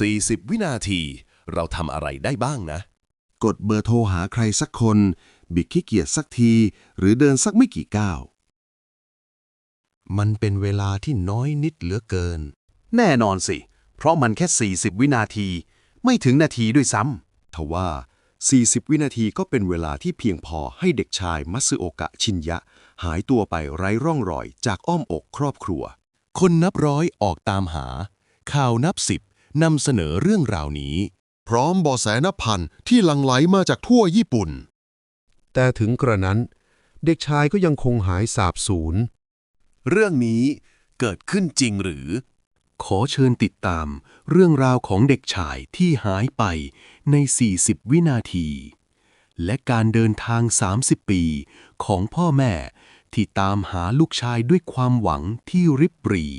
40 วินาที เราทำอะไรได้บ้างนะ กดเบอร์โทรหาใครสักคน บิดขี้เกียจสักที หรือเดินสักไม่กี่ก้าว มันเป็นเวลาที่น้อยนิดเหลือเกิน แน่นอนสิ เพราะมันแค่ 40 วินาที ไม่ถึงนาทีด้วยซ้ำทว่า 40 วินาทีก็เป็นเวลาที่เพียงพอให้เด็กชายมัตสึโอกะชินยะ หายตัวไปไร้ร่องรอยจากอ้อมอกครอบครัว คนนับร้อยออกตามหา ข่าวนับสิบ นำเสนอเรื่องราวนี้ พร้อมเบาะแสนับพันที่หลั่งไหลมาจากทั่วญี่ปุ่น แต่ถึงกระนั้น เด็กชายก็ยังคงหายสาบสูญ เรื่องนี้เกิดขึ้นจริงหรือ ขอเชิญติดตามเรื่องราวของเด็กชายที่หายไปใน 40 วินาที และการเดินทาง 30 ปีของพ่อแม่ที่ตามหาลูกชายด้วยความหวังที่ริบหรี่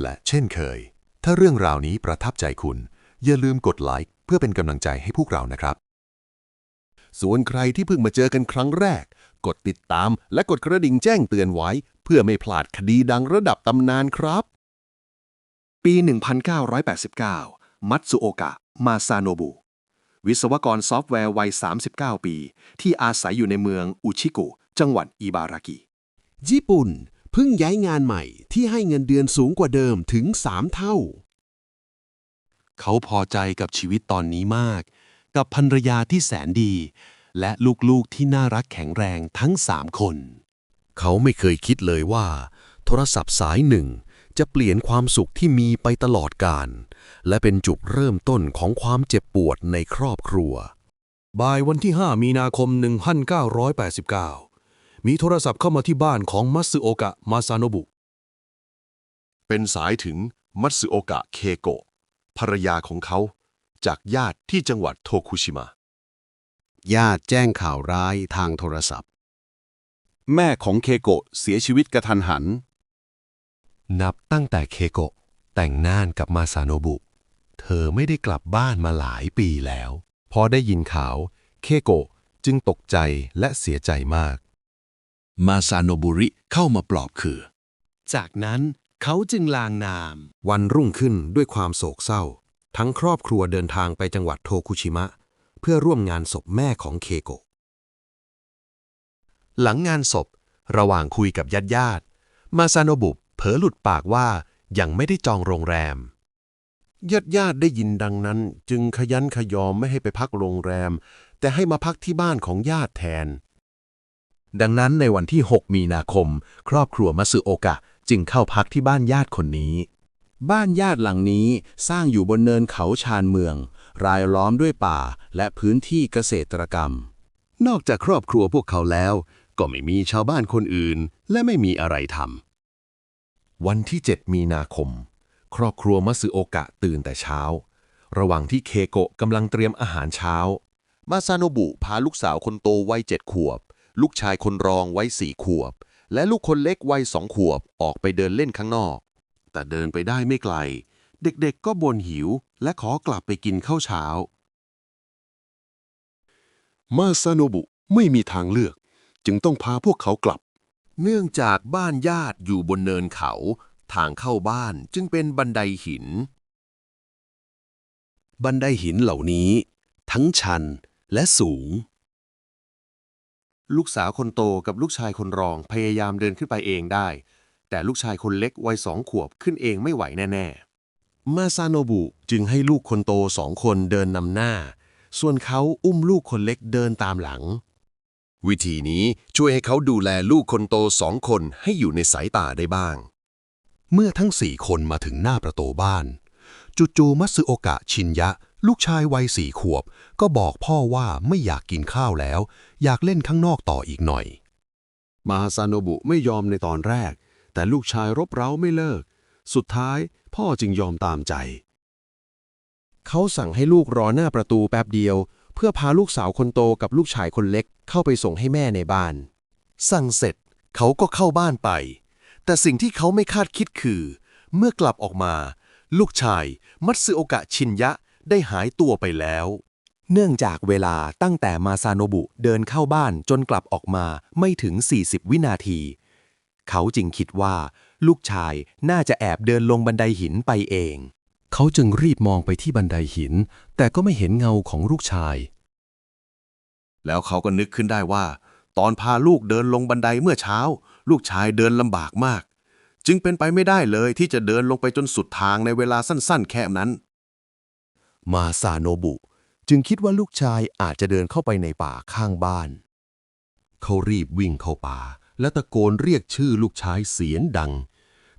และเช่นเคย ถ้าเรื่องราวนี้ประทับใจคุณ อย่าลืมกดไลค์เพื่อเป็นกำลังใจให้พวกเรานะครับ ส่วนใครที่เพิ่งมาเจอกันครั้งแรก กดติดตามและกดกระดิ่งแจ้งเตือนไว้ เพื่อไม่พลาดคดีดังระดับตำนานครับ ปี 1989 มัตสึโอกะ มาซาโนบุ วิศวกรซอฟต์แวร์วัย 39 ปี ที่อาศัยอยู่ในเมืองอุชิกุจังหวัดอิบารากิ ญี่ปุ่น เพิ่งย้ายงานใหม่ที่ให้เงินเดือนสูงกว่าเดิมถึง3เท่า เขาพอใจกับชีวิตตอนนี้มาก กับภรรยาที่แสนดี และลูกๆที่น่ารักแข็งแรงทั้งสามคน เขาไม่เคยคิดเลยว่า โทรศัพท์สายหนึ่งจะเปลี่ยนความสุขที่มีไปตลอดกาลและเป็นจุดเริ่มต้นของความเจ็บปวดในครอบครัว บ่ายวันที่ 5 มีนาคม 1989 มีโทรศัพท์เข้ามาที่บ้านของมัตสึโอกะมาซาโนบุ เป็นสายถึงมัตสึโอกะเคโกะภรรยาของเขา จากญาติที่จังหวัดโทคุชิมะ ญาติแจ้งข่าวร้ายทางโทรศัพท์ แม่ของเคโกะเสียชีวิตกระทันหัน นับตั้งแต่เคโกะแต่งงานกับมาซาโนบุ เธอไม่ได้กลับบ้านมาหลายปีแล้ว พอได้ยินข่าว เคโกะจึงตกใจและเสียใจมาก มาซาโนบุริเข้ามาปลอบคือ จากนั้นเขาจึงลางนาม วันรุ่งขึ้นด้วยความโศกเศร้า ทั้งครอบครัวเดินทางไปจังหวัดโทคุชิมะ เพื่อร่วมงานศพแม่ของเคโกะ หลังงานศพ ระหว่างคุยกับญาติญาติๆมาซาโนบุเผลอหลุดปากว่ายังไม่ได้จองโรงแรม ญาติญาติๆได้ยินดังนั้น จึงขยันขยอมไม่ให้ไปพักโรงแรม แต่ให้มาพักที่บ้านของญาติแทน ดังนั้นในวันที่ 6 มีนาคม ครอบครัวมัสึโอกะ จึงเข้าพักที่บ้านญาติคนนี้ บ้านญาติหลังนี้สร้างอยู่บนเนินเขาชานเมือง รายล้อมด้วยป่าและพื้นที่เกษตรกรรม นอกจากครอบครัวพวกเขาแล้ว ก็ไม่มีชาวบ้านคนอื่น และไม่มีอะไรทำวันที่ 7 มีนาคม ครอบครัวมัสึโอกะตื่นแต่เช้า ระหว่างที่เคโกะกำลังเตรียมอาหารเช้า มาซาโนบุพาลูกสาวคนโตวัยเจ็ดขวบ ลูกชายคนรองวัยสี่ขวบ และลูกคนเล็กวัยสองขวบออกไปเดินเล่นข้างนอก แต่เดินไปได้ไม่ไกล เด็กๆก็บ่นหิว และขอกลับไปกินข้าวเช้า มาซาโนบุไม่มีทางเลือก จึงต้องพาพวกเขากลับ เนื่องจากบ้านญาติอยู่บนเนินเขา ทางเข้าบ้านจึงเป็นบันไดหิน บันไดหินเหล่านี้ ทั้งชันและสูง ลูกสาวคนโตกับลูกชายคนรองพยายามเดินขึ้นไปเองได้ แต่ลูกชายคนเล็กวัยสองขวบขึ้นเองไม่ไหวแน่ๆ มาซาโนบุจึงให้ลูกคนโตสองคนเดินนำหน้า ส่วนเขาอุ้มลูกคนเล็กเดินตามหลัง วิธีนี้ช่วยให้เขาดูแลลูกคนโตสองคนให้อยู่ในสายตาได้บ้าง เมื่อทั้งสี่คนมาถึงหน้าประตูบ้าน จู่ๆมัตสึโอกะชินยะ ลูกชายวัยสี่ขวบ ก็บอกพ่อว่าไม่อยากกินข้าวแล้ว อยากเล่นข้างนอกต่ออีกหน่อย มาซาโนบุไม่ยอมในตอนแรก แต่ลูกชายรบเร้าไม่เลิก สุดท้ายพ่อจึงยอมตามใจ เขาสั่งให้ลูกรอหน้าประตูแป๊บเดียว เพื่อพาลูกสาวคนโตกับลูกชายคนเล็กเข้าไปส่งให้แม่ในบ้าน สั่งเสร็จเขาก็เข้าบ้านไป แต่สิ่งที่เขาไม่คาดคิดคือ เมื่อกลับออกมา ลูกชาย มัตสึโอกะชินยะ ได้หายตัวไปแล้ว เนื่องจากเวลาตั้งแต่มาซาโนบุเดินเข้าบ้านจนกลับออกมาไม่ถึง 40 วินาที เขาจึงคิดว่า ลูกชายน่าจะแอบเดินลงบันไดหินไปเอง เขาจึงรีบมองไปที่บันไดหิน แต่ก็ไม่เห็นเงาของลูกชาย แล้วเขาก็นึกขึ้นได้ว่า ตอนพาลูกเดินลงบันไดเมื่อเช้า ลูกชายเดินลำบากมาก จึงเป็นไปไม่ได้เลยที่จะเดินลงไปจนสุดทางในเวลาสั้น ๆ แค่นั้น มาซาโนบุ จึงคิดว่าลูกชายอาจจะเดินเข้าไปในป่าข้างบ้าน เขารีบวิ่งเข้าป่า และตะโกนเรียกชื่อลูกชายเสียงดัง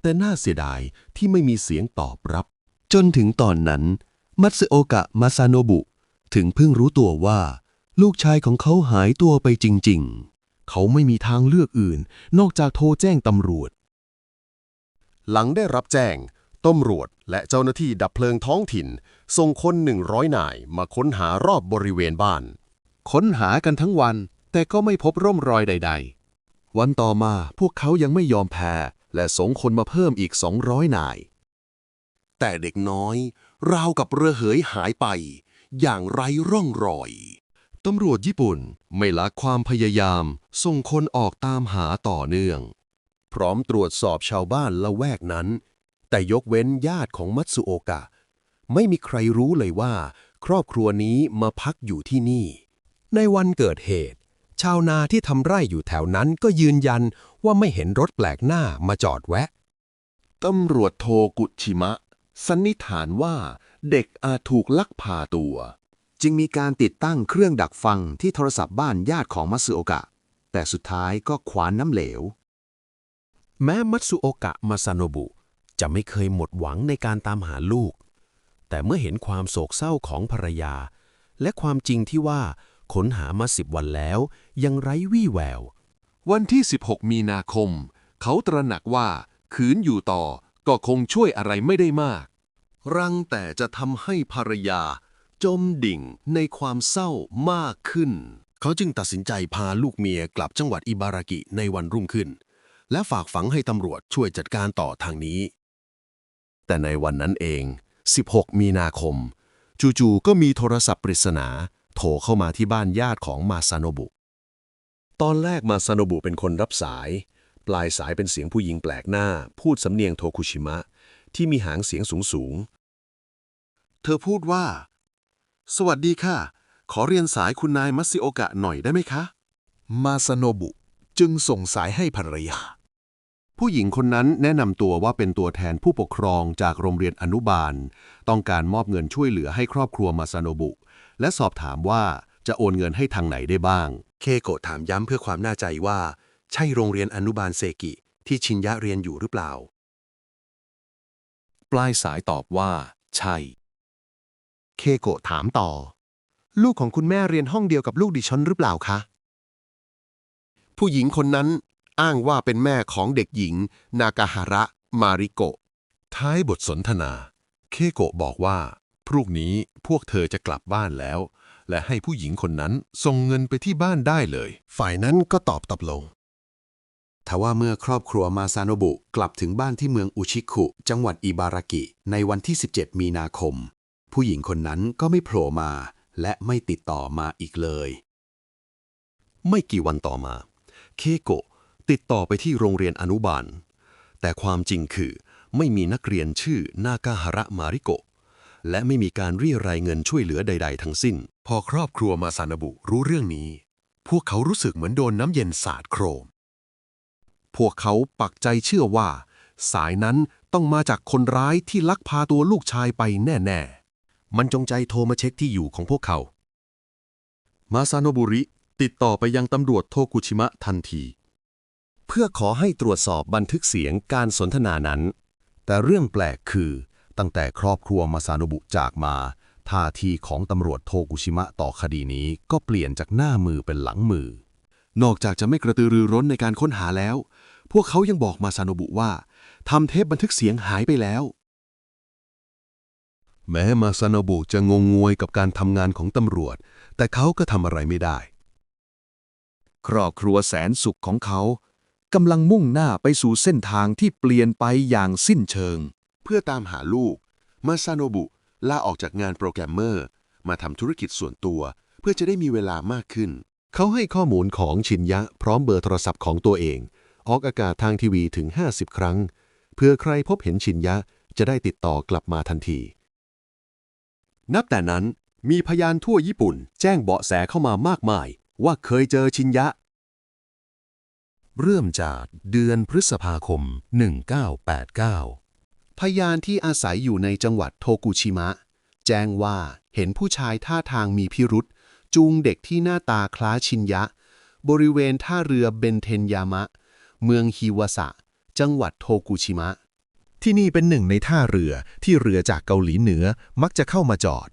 แต่น่าเสียดายที่ไม่มีเสียงตอบรับ จนถึงตอนนั้น มัตสึโอกะมาซาโนบุ ถึงเพิ่งรู้ตัวว่า ลูกชายของเขาหายตัวไปจริง ๆ เขาไม่มีทางเลือกอื่น นอกจากโทรแจ้งตำรวจ หลังได้รับแจ้งตำรวจและเจ้าหน้าที่ดับเพลิงท้องถิ่น ส่งคนหนึ่งร้อยนายมาค้นหารอบบริเวณบ้าน ค้นหากันทั้งวัน แต่ก็ไม่พบร่องรอยใด ๆ วันต่อมาพวกเขายังไม่ยอมแพ้ และส่งคนมาเพิ่มอีก 200นาย แต่เด็กน้อย ราวกับเรือเหยหายไป อย่างไร้ร่องรอย ตำรวจญี่ปุ่นไม่ละความพยายาม ส่งคนออกตามหาต่อเนื่อง พร้อมตรวจสอบชาวบ้านละแวกนั้น แต่ยกเว้นญาติของมัตสึโอกะ ไม่มีใครรู้เลยว่า ครอบครัวนี้มาพักอยู่ที่นี่ ในวันเกิดเหตุ ชาวนาที่ทำไร่อยู่แถวนั้นก็ยืนยันว่าไม่เห็นรถแปลกหน้ามาจอดแวะตำรวจโทกุชิมะ สันนิษฐานว่าเด็กอาจถูกลักพาตัว จึงมีการติดตั้งเครื่องดักฟังที่โทรศัพท์บ้านญาติของมัตสึโอกะ แต่สุดท้ายก็ขวานน้ำเหลว แม้มัตสึโอกะมาซาโนบุ จะไม่เคยหมดหวังในการตามหาลูก แต่เมื่อเห็นความโศกเศร้าของภรรยา และความจริงที่ว่าค้นหามาสิบวันแล้ว ยังไร้วี่แวว วันที่ 16 มีนาคม เขาตระหนักว่า ขืนอยู่ต่อก็คงช่วยอะไรไม่ได้มาก รังแต่จะทำให้ภรรยา จมดิ่งในความเศร้ามากขึ้น เขาจึงตัดสินใจพาลูกเมียกลับจังหวัดอิบารากิในวันรุ่งขึ้น และฝากฝังให้ตำรวจช่วยจัดการต่อทางนี้ แต่ในวันนั้นเอง 16 มีนาคม จู่ๆก็มีโทรศัพท์ปริศนาโทรเข้ามาที่บ้านญาติของมาซาโนบุ ตอนแรกมาซาโนบุเป็นคนรับสาย ปลายสายเป็นเสียงผู้หญิงแปลกหน้า พูดสำเนียงโทคุชิมะ ที่มีหางเสียงสูงๆ เธอพูดว่า สวัสดีค่ะ ขอเรียนสายคุณนายมัตสึโอกะหน่อยได้ไหมคะ มาซาโนบุจึงส่งสายให้ภรรยา ผู้หญิงคนนั้นแนะนำตัวว่าเป็นตัวแทนผู้ปกครองจากโรงเรียนอนุบาล ต้องการมอบเงินช่วยเหลือให้ครอบครัวมาซาโนบุ และสอบถามว่าจะโอนเงินให้ทางไหนได้บ้าง เคโกะถามย้ำเพื่อความน่าใจว่า ใช่โรงเรียนอนุบาลเซกิ ที่ชินยะเรียนอยู่หรือเปล่า ปลายสายตอบว่า ใช่ เคโกะถามต่อ ลูกของคุณแม่เรียนห้องเดียวกับลูกดิฉันหรือเปล่าคะ ผู้หญิงคนนั้น อ้างว่าเป็นแม่ของเด็กหญิง นากาฮาระ มาริโกะ ท้ายบทสนทนา เคโกะบอกว่า พรุ่งนี้พวกเธอจะกลับบ้านแล้ว และให้ผู้หญิงคนนั้นส่งเงินไปที่บ้านได้เลย ฝ่ายนั้นก็ตอบตกลง ทว่าเมื่อครอบครัวมาซาโนบุกลับถึงบ้านที่เมืองอุชิคุ จังหวัดอิบารากิ ในวันที่ 17 มีนาคม ผู้หญิงคนนั้นก็ไม่โผล่มา และไม่ติดต่อมาอีกเลย ไม่กี่วันต่อมา เคโกะ ติดต่อไปที่โรงเรียนอนุบาล แต่ความจริงคือไม่มีนักเรียนชื่อนากาฮาระมาริโกะและไม่มีการเรียรายเงินช่วยเหลือใด ๆ ทั้งสิ้น พอครอบครัวมาซานาบุรู้เรื่องนี้ พวกเขารู้สึกเหมือนโดนน้ำเย็นสาดโครม พวกเขาปักใจเชื่อว่า สายนั้นต้องมาจากคนร้ายที่ลักพาตัวลูกชายไปแน่ ๆ มันจงใจโทรมาเช็คที่อยู่ของพวกเขา มาซาโนบุริติดต่อไปยังตำรวจโทกุชิมะทันที เพื่อขอให้ตรวจสอบบันทึกเสียงการสนทนานั้น แต่เรื่องแปลกคือ ตั้งแต่ครอบครัวมาซาโนบุจากมา ท่าทีของตำรวจโทกุชิมะต่อคดีนี้ก็เปลี่ยนจากหน้ามือเป็นหลังมือ นอกจากจะไม่กระตือรือร้นในการค้นหาแล้ว พวกเขายังบอกมาซาโนบุว่าทำเทปบันทึกเสียงหายไปแล้ว แม้มาซาโนบุจะงงงวยกับการทำงานของตำรวจ แต่เขาก็ทำอะไรไม่ได้ ครอบครัวแสนสุขของเขา กำลังมุ่งหน้าไปสู่เส้นทางที่เปลี่ยนไปอย่างสิ้นเชิง เพื่อตามหาลูก มาซาโนบุลาออกจากงานโปรแกรมเมอร์ มาทำธุรกิจส่วนตัว เพื่อจะได้มีเวลามากขึ้น เขาให้ข้อมูลของชินยะ พร้อมเบอร์โทรศัพท์ของตัวเอง ออกอากาศทางทีวีถึง 50 ครั้ง เพื่อใครพบเห็นชินยะจะได้ติดต่อกลับมาทันที นับแต่นั้นมีพยานทั่วญี่ปุ่น แจ้งเบาะแสเข้ามามากมาย ว่าเคยเจอชินยะ เริ่มจากเดือนพฤษภาคม 1989 พยานที่อาศัยอยู่ในจังหวัดโทกุชิมะ แจ้งว่าเห็นผู้ชายท่าทางมีพิรุษ จูงเด็กที่หน้าตาคล้าชินยะ บริเวณท่าเรือเบนเทนยามะ เมืองฮิวาสะ จังหวัดโทกุชิมะ ที่นี่เป็นหนึ่งในท่าเรือที่เรือจากเกาหลีเหนือมักจะเข้ามาจอด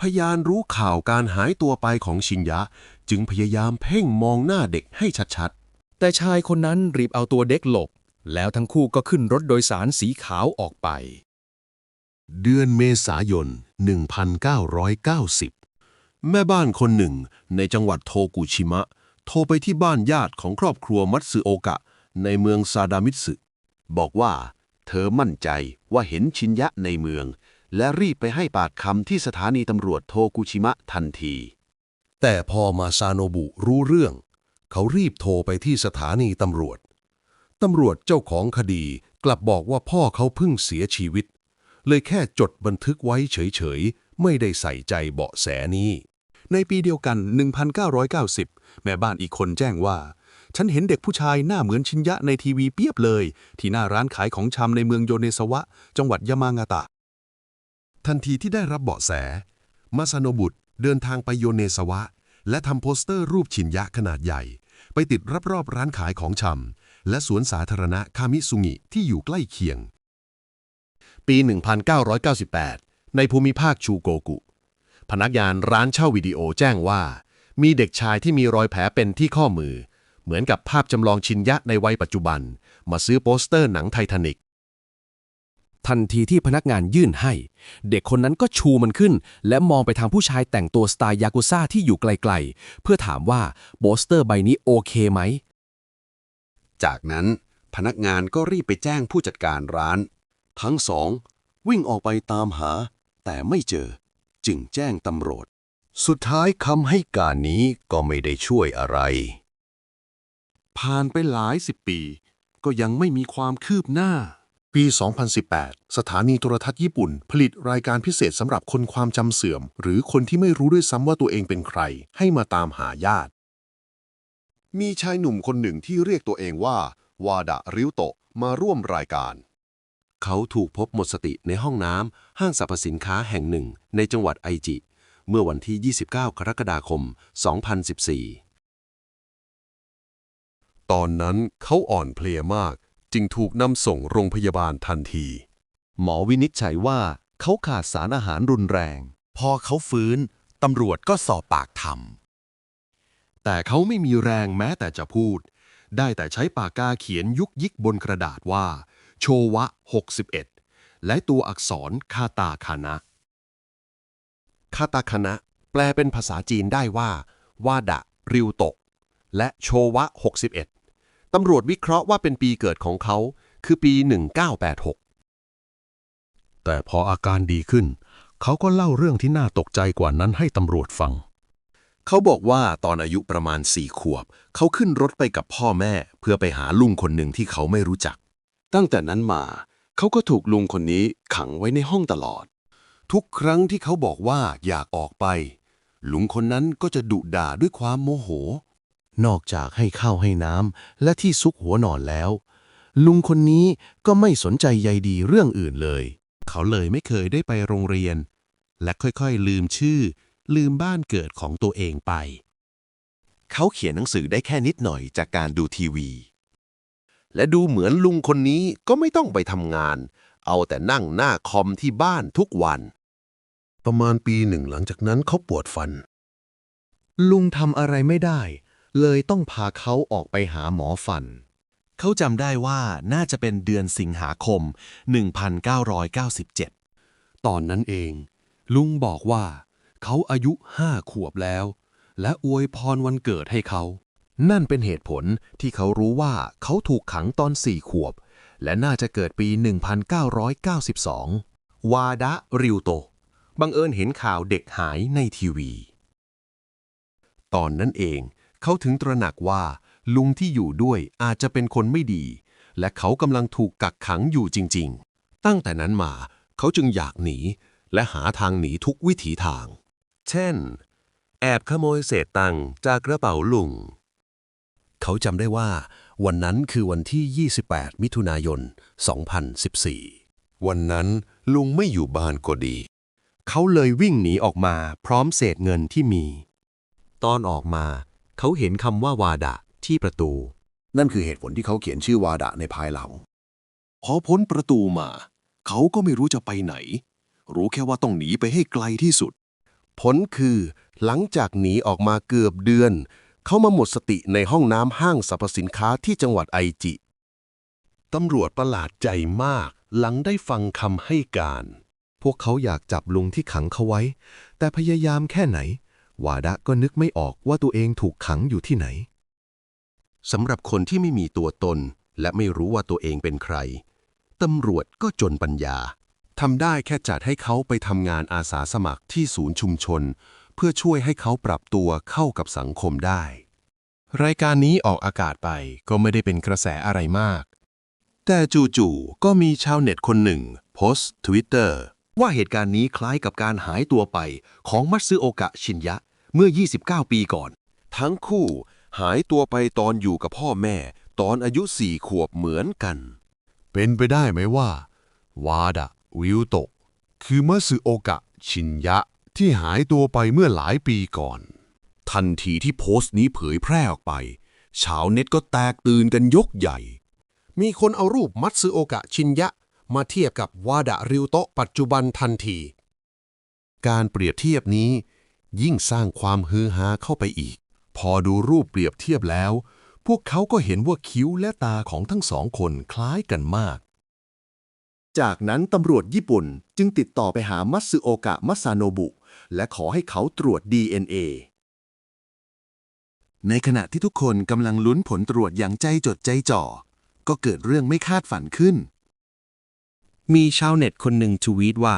พยานรู้ข่าวการหายตัวไปของชินยะ จึงพยายามเพ่งมองหน้าเด็กให้ชัดแต่ชายคนนั้นรีบเอาตัวเด็กหลบ แล้วทั้งคู่ก็ขึ้นรถโดยสารสีขาวออกไป เดือนเมษายน 1990 แม่บ้านคนหนึ่งในจังหวัดโทกุชิมะ โทรไปที่บ้านญาติของครอบครัวมัตสึโอกะ ในเมืองซาดามิตสึบอกว่า เธอมั่นใจว่าเห็นชินยะในเมือง และรีบไปให้ปากคำที่สถานีตำรวจโทกุชิมะทันที แต่พอมาซาโนบุรู้เรื่อง เขารีบโทรไปที่สถานีตำรวจ ตำรวจเจ้าของคดีกลับบอกว่าพ่อเขาเพิ่งเสียชีวิต เลยแค่จดบันทึกไว้เฉยๆ ไม่ได้ใส่ใจเบาะแสนี้ ในปีเดียวกัน 1990 แม่บ้านอีกคนแจ้งว่า ฉันเห็นเด็กผู้ชายหน้าเหมือนชินยะในทีวีเปียบเลย ที่หน้าร้านขายของชำในเมืองโยเนสวะ จังหวัดยามางาตะ ทันทีที่ได้รับเบาะแส มาซาโนบุตรเดินทางไปโยเนสวะ และทำโปสเตอร์รูปชินยะขนาดใหญ่ ไปติดรอบๆร้านขายของชำและสวนสาธารณะคามิซุงิที่อยู่ใกล้เคียง ปี 1998 ในภูมิภาคชูโกกุ พนักงานร้านเช่าวิดีโอแจ้งว่า มีเด็กชายที่มีรอยแผลเป็นที่ข้อมือ เหมือนกับภาพจำลองชินยะในวัยปัจจุบัน มาซื้อโปสเตอร์หนังไททานิก ทันทีที่พนักงานยื่นให้ เด็กคนนั้นก็ชูมันขึ้น และมองไปทางผู้ชายแต่งตัวสไตล์ยากุซ่าที่อยู่ไกลๆ เพื่อถามว่าโปสเตอร์ใบนี้โอเคไหม จากนั้นพนักงานก็รีบไปแจ้งผู้จัดการร้าน ทั้งสอง วิ่งออกไปตามหา แต่ไม่เจอ จึงแจ้งตำรวจ สุดท้ายคำให้การนี้ก็ไม่ได้ช่วยอะไร ผ่านไปหลายสิบปี ก็ยังไม่มีความคืบหน้า ปี 2018 สถานีโทรทัศน์ญี่ปุ่น ผลิตรายการพิเศษสำหรับคนความจำเสื่อม หรือคนที่ไม่รู้ด้วยซ้ำว่าตัวเองเป็นใคร ให้มาตามหาญาติ มีชายหนุ่มคนหนึ่งที่เรียกตัวเองว่า วาดะริวโตะมาร่วมรายการ เขาถูกพบหมดสติในห้องน้ำห้างสรรพสินค้าแห่งหนึ่ง ในจังหวัดไอจิ เมื่อวันที่ 29 กรกฎาคม 2014 ตอนนั้นเขาอ่อนเพลียมาก จึงถูกนำส่งโรงพยาบาลทันที หมอวินิจฉัยว่าเขาขาดสารอาหารรุนแรง พอเขาฟื้น ตำรวจก็สอบปากคแต่เขาไม่มีแรงแม้แต่จะพูด ได้แต่ใช้ปากกาเขียนยุกยิกบนกระดาษว่า โชวะ 61 และตัวอักษรคาตาคานะคาตาคานะ แปลเป็นภาษาจีนได้ว่า วาดะ ริวโตะและโชวะ 61 ตำรวจวิเคราะห์ว่าเป็นปีเกิดของเขา คือปี 1986 แต่พออาการดีขึ้น เขาก็เล่าเรื่องที่น่าตกใจกว่านั้นให้ตำรวจฟัง เขาบอกว่าตอนอายุประมาณสี่ขวบ เขาขึ้นรถไปกับพ่อแม่ เพื่อไปหาลุงคนหนึ่งที่เขาไม่รู้จัก ตั้งแต่นั้นมา เขาก็ถูกลุงคนนี้ขังไว้ในห้องตลอด ทุกครั้งที่เขาบอกว่าอยากออกไป ลุงคนนั้นก็จะดุด่าด้วยความโมโห นอกจากให้ข้าวให้น้ำและที่ซุกหัวนอนแล้ว ลุงคนนี้ก็ไม่สนใจใยดีเรื่องอื่นเลย เขาเลยไม่เคยได้ไปโรงเรียน และค่อยๆ ลืมชื่อ ลืมบ้านเกิดของตัวเองไป เขาเขียนหนังสือได้แค่นิดหน่อยจากการดูทีวี และดูเหมือนลุงคนนี้ก็ไม่ต้องไปทำงาน เอาแต่นั่งหน้าคอมที่บ้านทุกวัน ประมาณปีหนึ่งหลังจากนั้นเขาปวดฟัน ลุงทำอะไรไม่ได้ เลยต้องพาเขาออกไปหาหมอฟัน เขาจำได้ว่าน่าจะเป็นเดือนสิงหาคม 1997 ตอนนั้นเอง ลุงบอกว่า เขาอายุห้าขวบแล้ว และอวยพรวันเกิดให้เขา นั่นเป็นเหตุผลที่เขารู้ว่าเขาถูกขังตอนสี่ขวบ และน่าจะเกิดปี 1992 วาดะริวโตะบังเอิญเห็นข่าวเด็กหายในทีวี ตอนนั้นเอง เขาถึงตระหนักว่า ลุงที่อยู่ด้วยอาจจะเป็นคนไม่ดี และเขากำลังถูกกักขังอยู่จริง ๆ ตั้งแต่นั้นมาเขาจึงอยากหนี และหาทางหนีทุกวิถีทาง เช่น แอบขโมยเศษตังค์จากกระเป๋าลุง เขาจำได้ว่า วันนั้นคือวันที่ 28 มิถุนายน 2014 วันนั้นลุงไม่อยู่บ้านก็ดี เขาเลยวิ่งหนีออกมาพร้อมเศษเงินที่มี ตอนออกมา เขาเห็นคำว่าวาดะที่ประตู นั่นคือเหตุผลที่เขาเขียนชื่อวาดะในภายหลัง พอพ้นประตูมา เขาก็ไม่รู้จะไปไหน รู้แค่ว่าต้องหนีไปให้ไกลที่สุด ผลคือ หลังจากหนีออกมาเกือบเดือน เขามาหมดสติในห้องน้ำห้างสรรพสินค้าที่จังหวัดไอจิ ตำรวจประหลาดใจมาก หลังได้ฟังคำให้การ พวกเขาอยากจับลุงที่ขังเขาไว้ แต่พยายามแค่ไหน วาดะก็นึกไม่ออกว่าตัวเองถูกขังอยู่ที่ไหน สำหรับคนที่ไม่มีตัวตน และไม่รู้ว่าตัวเองเป็นใคร ตำรวจก็จนปัญญาทำได้แค่จัดให้เขาไปทำงานอาสาสมัครที่ศูนย์ชุมชน เพื่อช่วยให้เขาปรับตัวเข้ากับสังคมได้ รายการนี้ออกอากาศไปก็ไม่ได้เป็นกระแสอะไรมาก แต่จู่ๆก็มีชาวเน็ตคนหนึ่ง โพสต์ทวิตเตอร์ ว่าเหตุการณ์นี้คล้ายกับการหายตัวไปของมัตสึโอกะชินยะเมื่อ 29 ปีก่อน ทั้งคู่หายตัวไปตอนอยู่กับพ่อแม่ ตอนอายุสี่ขวบเหมือนกัน เป็นไปได้ไหมว่า วาดะวิวโตะคือมัตสึโอกะชินยะที่หายตัวไปเมื่อหลายปีก่อน ทันทีที่โพสต์นี้เผยแพร่ออกไป ชาวเน็ตก็แตกตื่นกันยกใหญ่ มีคนเอารูปมัตสึโอกะชินยะ มาเทียบกับวาดะริวโตะปัจจุบันทันที การเปรียบเทียบนี้ ยิ่งสร้างความฮือฮาเข้าไปอีก พอดูรูปเปรียบเทียบแล้ว พวกเขาก็เห็นว่าคิ้วและตาของทั้งสองคนคล้ายกันมาก จากนั้นตำรวจญี่ปุ่นจึงติดต่อไปหามัตสึโอกะมัซาโนบุ และขอให้เขาตรวจ DNA ในขณะที่ทุกคนกำลังลุ้นผลตรวจอย่างใจจดใจจ่อ ก็เกิดเรื่องไม่คาดฝันขึ้น มีชาวเน็ตคนหนึ่งทวีตว่า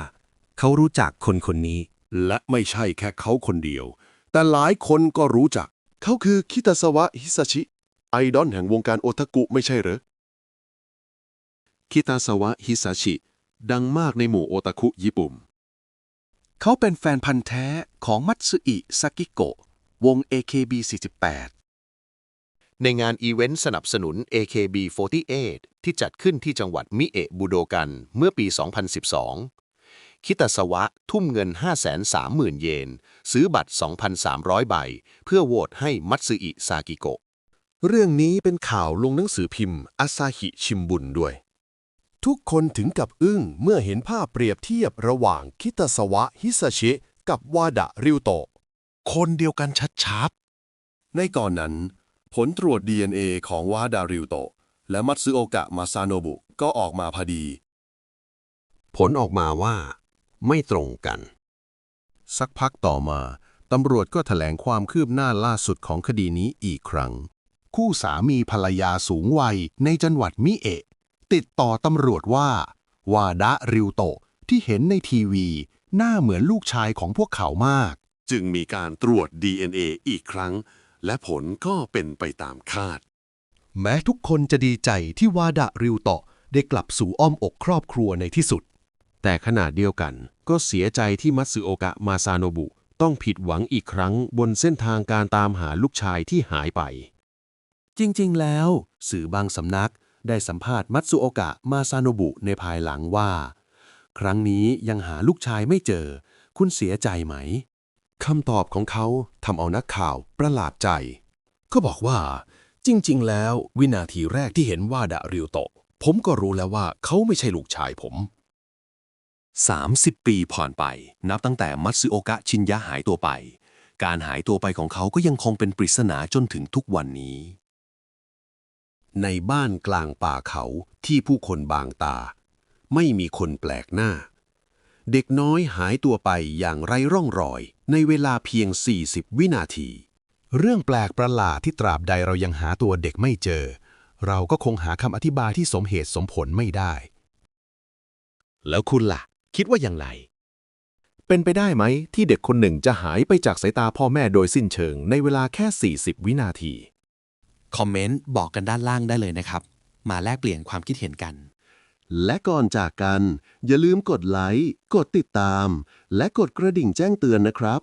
เขารู้จักคนคนนี้ และไม่ใช่แค่เขาคนเดียว แต่หลายคนก็รู้จัก เขาคือคิตาสวะฮิซาชิ ไอดอลแห่งวงการโอทากุไม่ใช่เหรอ คิตาสวะฮิซาชิ ดังมากในหมู่โอตาคุญี่ปุ่น เขาเป็นแฟนพันธ์แท้ของมัตสึอิซากิโกะวง AKB48 ในงานอีเวนต์สนับสนุน AKB48 ที่จัดขึ้นที่จังหวัดมิเอะบูโดกันเมื่อปี 2012 คิตาสวะทุ่มเงิน 530,000 เยน ซื้อบัตร 2,300 ใบ เพื่อโหวตให้มัตสึอิซากิโกะ เรื่องนี้เป็นข่าวลงหนังสือพิมพ์อาซาฮิชิมบุนด้วย ทุกคนถึงกับอึ้งเมื่อเห็นภาพเปรียบเทียบระหว่างคิตาสวะฮิซาชิกับวาดะริวโตคนเดียวกันชัดๆในก่อนนั้น ผลตรวจ DNA ของวาดาริวโตะและมัตสึโอกะมาซาโนบุก็ออกมาพอดี ผลออกมาว่า ไม่ตรงกัน สักพักต่อมาตำรวจก็แถลงความคืบหน้าล่าสุดของคดีนี้อีกครั้ง คู่สามีภรรยาสูงวัยในจังหวัดมิเอะ ติดต่อตำรวจว่า วาดะริวโตะที่เห็นในทีวี หน้าเหมือนลูกชายของพวกเขามาก จึงมีการตรวจ DNA อีกครั้ง และผลก็เป็นไปตามคาด แม้ทุกคนจะดีใจที่วาดะริวโตะได้กลับสู่อ้อมอกครอบครัวในที่สุด แต่ขณะเดียวกันก็เสียใจที่มัตสึโอกะมาซาโนบุ ต้องผิดหวังอีกครั้งบนเส้นทางการตามหาลูกชายที่หายไป จริงๆ แล้ว สื่อบางสำนักได้สัมภาษณ์มัตสึโอกะมาซาโนบุในภายหลังว่า ครั้งนี้ยังหาลูกชายไม่เจอ คุณเสียใจไหม คำตอบของเขาทำเอานักข่าวประหลาดใจ ก็บอกว่า จริง ๆ แล้ววินาทีแรกที่เห็นว่าดะริวโตะ ผมก็รู้แล้วว่าเขาไม่ใช่ลูกชายผม 30 ปีผ่านไป นับตั้งแต่มัตสึโอกะชินยะหายตัวไป การหายตัวไปของเขาก็ยังคงเป็นปริศนาจนถึงทุกวันนี้ ในบ้านกลางป่าเขาที่ผู้คนบางตา ไม่มีคนแปลกหน้า เด็กน้อยหายตัวไปอย่างไร้ร่องรอย ในเวลาเพียง 40 วินาที เรื่องแปลกประหลาดที่ตราบใดเรายังหาตัวเด็กไม่เจอ เราก็คงหาคำอธิบายที่สมเหตุสมผลไม่ได้ แล้วคุณล่ะ คิดว่าอย่างไร เป็นไปได้ไหมที่เด็กคนหนึ่งจะหายไปจากสายตาพ่อแม่โดยสิ้นเชิง ในเวลาแค่ 40 วินาที คอมเมนต์บอกกันด้านล่างได้เลยนะครับ มาแลกเปลี่ยนความคิดเห็นกัน และก่อนจากกัน อย่าลืมกดไลค์ กดติดตาม และกดกระดิ่งแจ้งเตือนนะครับ